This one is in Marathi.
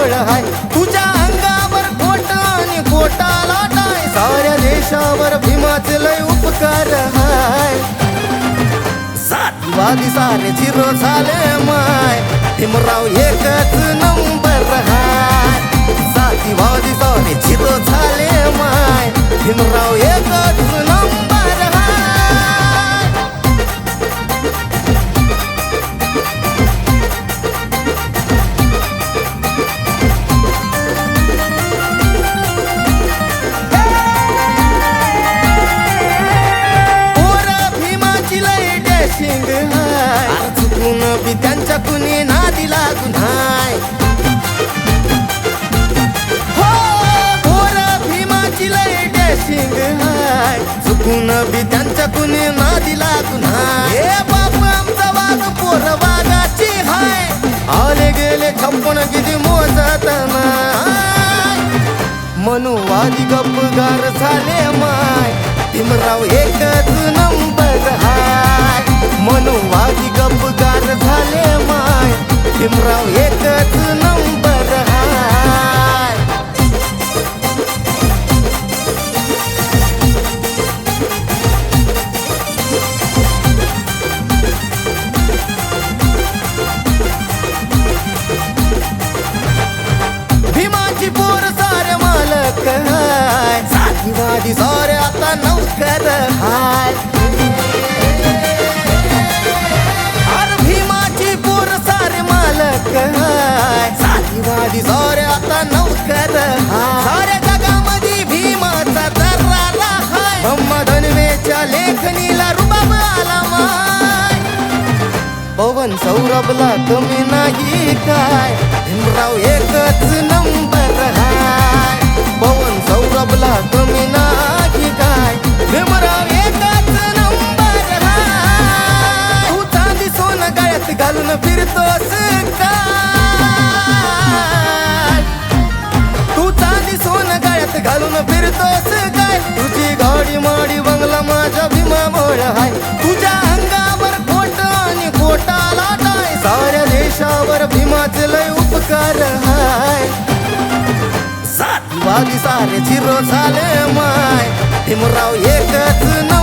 भीमाबळ हाय. तुझ्या अंगावर कोटा आणि कोटा लाटाय. साऱ्या देशावर भीमाचे लय उपकार हाय. सातवादी सारे झिरो झाले माय. भीमराव एकच नंबर हाय. सातीवादी सारे झिरो झाले हो, बी त्यांच्या कुणी नादी लागून हाय. हो, भोर भीमाची लय डॅशिंग हाय. चुकून बी त्यांच्या कुणी ना दिला गुन्हाय हे बाप आमचा वाघ पोर वाघाची हाय. आले गेले छप्पन किती मोजत नाय मनुवादी गपगार झाले माय. भीमराव एकच नंबर हाय. मनुवादी गपगार साथीवादी सारे आता नौकर हाय. साऱ्या जगामध्ये भीमाचा दर्राला हाय. ब्रह्म धनवेच्या लेखणीला रुबाब आला माय. पवन सौरभला कमी नाही काय. भीमराव एकच नंबर हाय. पवन सौरभला कमी नाही काय. भीमराव एकच नंबर हाय. तू चांदी सोनं गळ्यात घालून फिरतोस काय घालून फिरतोस काय तुझी गाडी माडी बंगला माझ्या भीमामुळ हाय. तुझ्या अंगावर कोट आणि कोटा लाटाय साऱ्या देशावर भीमाचे लय उपकार हाय. सातवादी सारे झिरो झाले माय. भीमराव एकच नंबर